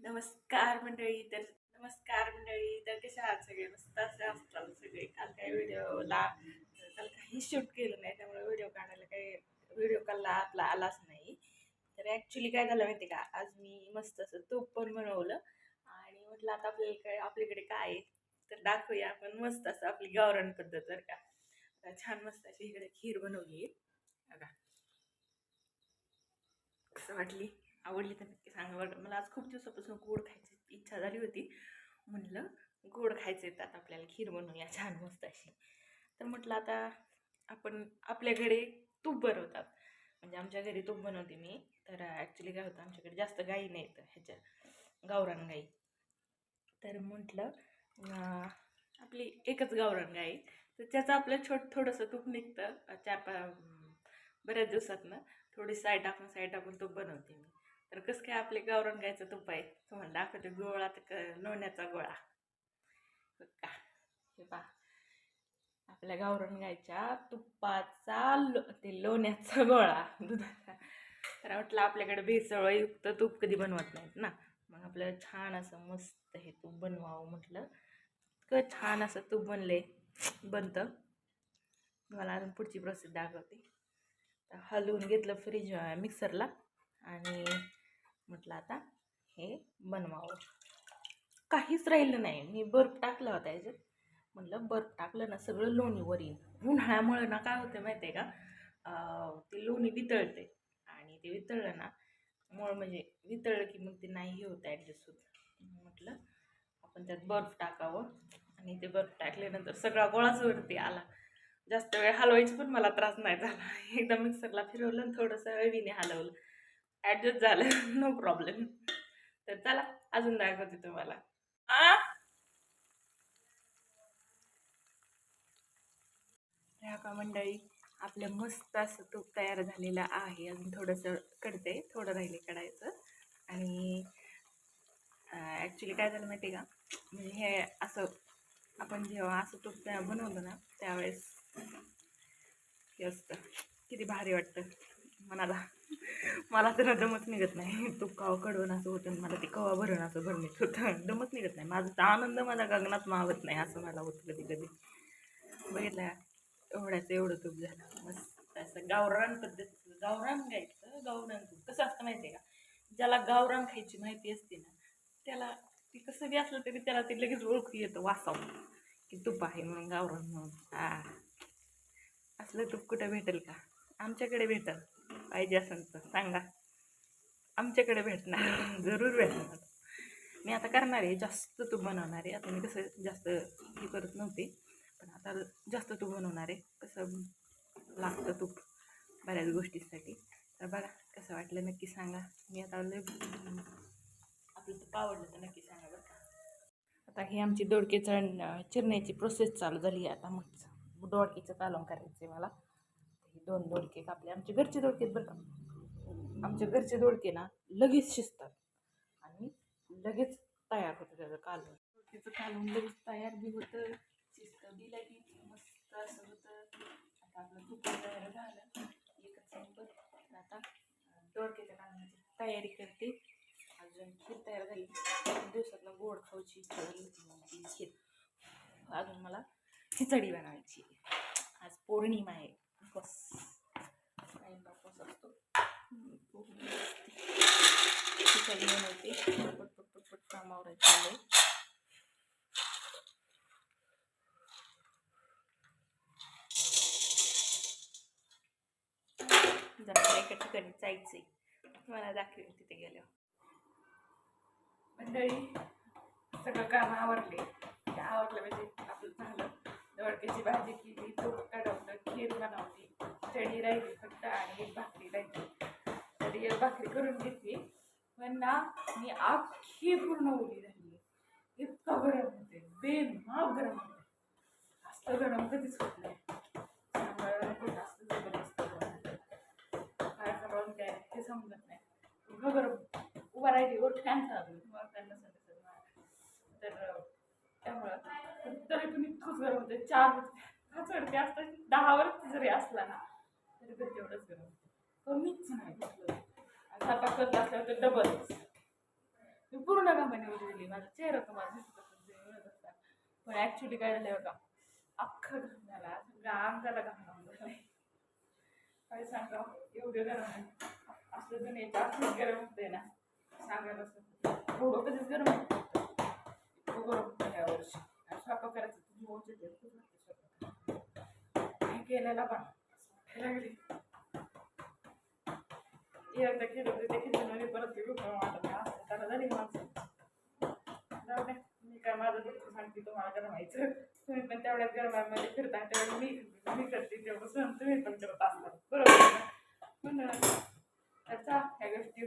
नमस्कार मंडळी तर नमस्कार मंडळी तर कसे आहात सगळे? मस्त असे असतात सगळे. काल काही व्हिडिओला काल काही शूट केलं नाही त्यामुळे व्हिडिओ काढायला काही व्हिडिओ काढला आपला आलाच नाही. तर ॲक्च्युली काय झालं माहिती का? आज मी मस्त असं तूप पण बनवलं आणि म्हटलं आता आपल्याला काय आपल्याकडे काय आहे? तर दाखवूया आपण मस्त असं आपली गावरान पद्धत जर का. छान मस्त अशी इकडे खीर बनवली. आहे बघा. कसं वाटली? आवडली तर नक्की सांगा. बरं मला आज खूप दिवसापासून गोड खायची इच्छा झाली होती. म्हटलं गोड खायचं येतात आपल्याला खीर बनवूया छान मस्त अशी. तर म्हटलं आता आपण आपल्याकडे तूप बनवतात. म्हणजे आमच्या घरी तूप बनवते मी. तर ॲक्च्युली काय होतं आमच्याकडे जास्त गाई नाहीत ह्याच्या गावरान गाई. तर म्हटलं आपली एकच गावरान गाई. तर त्याचं आपलं छोट थोडंसं तूप निघतं चार पा बऱ्याच दिवसातनं. थोडी साय टाकून साय टाकून तूप बनवते मी. तर कसं काय आपले गावरान गायचं तूप आहे तुम्हाला दाखवते गोळा तर क लोण्याचा गोळा. का. हे पा आपल्या गावरान गायच्या तुपाचा लो ते लोण्याचा गोळा. दुधाचा. तर म्हटलं आपल्याकडे भेसळयुक्त तूप कधी बनवत नाहीत ना? मग आपल्याला छान असं मस्त हे तूप बनवावं म्हटलं. इतकं छान असं तूप बनले बनतं. मला अजून पुढची प्रोसेस दाखवते. तर हलवून घेतलं फ्रीज मिक्सरला आणि म्हटलं आता हे बनवावं. काहीच राहिलं नाही. मी बर्फ टाकला होता याच्यात. म्हटलं बर्फ टाकलं ना सगळं लोणीवर येईल उन्हाळ्यामुळे ना काय होतं माहिती आहे का ते लोणी वितळते आणि ते वितळलं ना मुळ म्हणजे वितळलं की मग ते नाही हे होतं ॲडजस्ट होत. म्हटलं आपण त्यात बर्फ टाकावं. आणि ते बर्फ टाकल्यानंतर सगळा गोळाच वरती आला. जास्त वेळ हलवायची पण मला त्रास नाही झाला. एकदा मिक्सरला फिरवलं आणि थोडंसं रवीने हलवलं. ॲडजस्ट झालं. No problem. तर चला अजून दाखवते तुम्हाला. ह्या का मंडळी आपलं मस्त असं तूप तयार झालेलं आहे. अजून थोडंसं कडते थोडं राहिले कडायचं आणि ॲक्च्युली काय झालं माहिती आहे का? म्हणजे हे असं आपण जेव्हा असं तूप त्या बनवलं ना त्यावेळेस हे असतं. किती भारी वाटतं मनाला. मला तर दमच निघत नाही. तूप कवा कडवण असं होतं आणि मला ते कवा भरण असं भरणीत होतं. दमच निघत नाही. माझा तर आनंद माझा गगनात मावत नाही असं मला होतं कधी कधी. बघितलं एवढ्याचं एवढं तूप झालं. मस्त असं गावरान पद्धतीचं गावरान घ्यायचं गावरान तूप कसं असतं माहिती आहे का? ज्याला गावरान खायची माहिती असते ना त्याला ती कसं बी असलं तरी त्याला ते लगेच ओळखू येतं वासावं. की तूप आहे म्हणून गावरान म्हणून. हा असलं तूप कुठं भेटेल का? आमच्याकडे भेटेल. पाहिजे असेल तर सांगा. आमच्याकडे भेटणार. जरूर भेटणार. मी आता करणार आहे. जास्त तूप बनवणार आहे. आता मी कसं जास्त हे करत नव्हते. पण आता जास्त तूप बनवणार आहे. कसं लागतं तूप बऱ्याच गोष्टीसाठी. तर बघा कसं वाटलं नक्की सांगा. मी आता लय आपलं तूप आवडलं तर नक्की सांगा बरं आता ही आमची दोडके चण चिरण्याची प्रोसेस चालू झाली आहे. आता मग दोडकेचं कालवण करायचं आहे मला. की दोन दोडके कापले. आमचे घरचे दोडके बरं का. आमचे घरचे दोडके ना लगेच शिजतात. आणि लगेच तयार होतं त्याचं कालवण. दोडकेचं कालवण लगेच तयार बी होतं शिजतं बी लगेच मस्त असं होतं. आता आपलं खूप तयार झालं एकच नंबर. आता दोडकेच्या कालवणाची तयारी करते. अजून खीर तयार झाली. दिवसातलं गोड खाऊची इच्छा झाली. होती खीर अजून मला खिचडी बनवायची आज पौर्णिमा आहे बस काही उपवास असतो हम्म, पौर्णिमा असते. खिचडी बनवते कामावर चालले जरा एका ठिकाणी जायचंय. मला दाखवेन तिथे गेल्यावर. मंडळी सगळं काम आवडले आवडलं म्हणजे आपलं झालं दोडक्याची भाजी केली तूप कडवलं खीर बनवली चणी राहिली फक्त आणि एक भाकरी राहिली. तर एक भाकरी करून घेतली. पण ना मी अख्खी पूर्ण ओली झाली इतकं गरम होते बेमाप गरम होते. जास्त गरम कधीच होत नाही. त्यामुळे जास्त जबरदस्त गरम काय करावं काय ते समजत नाही. इतकं गरम होतं. उभा राहिली वर फॅन चालू आहे. तुम्हाला फॅन नसेल दिसत तर त्यामुळं तरी पण इतकंच गरम होते. चार पाच वरती असतात दहावरती जरी असला ना तरी पण तेवढंच गरम होतं. कमीच नाही कुठलं आणि स्वयंपाक करत असल्यावर तर डबलच मी पूर्ण घामाने उजळली माझा चेहरा तुम्हाला दिसत असेल ते मिळत असतात पण ॲक्च्युली काय झालं बघा. अख्खं घाम झाला सगळ्या अंगाला घाम लावून काय सांगा एवढं गरम असलं तर नाही असं गरम होते ना. सांगायला असं एवढं कधीच गरम इतकं गरम होतं या वर्षी. आणि स्वयंपाक करायचं. तुझी ओच येते खूप केलेला पण लागली एकदा केलं होतं ते किचन परत ते रुपये वाटत नाही. असं त्याला झाली माणसं. जाऊ द्या मी काय माझं दुःख सांगते तुम्हाला गरम व्हायचं तुम्ही पण तेवढ्याच गरमामध्ये फिरता तेवढं मी मी करते तेवढं सण तुम्ही पण करत असता. बरोबर आहे म्हणून तर ह्या गोष्टी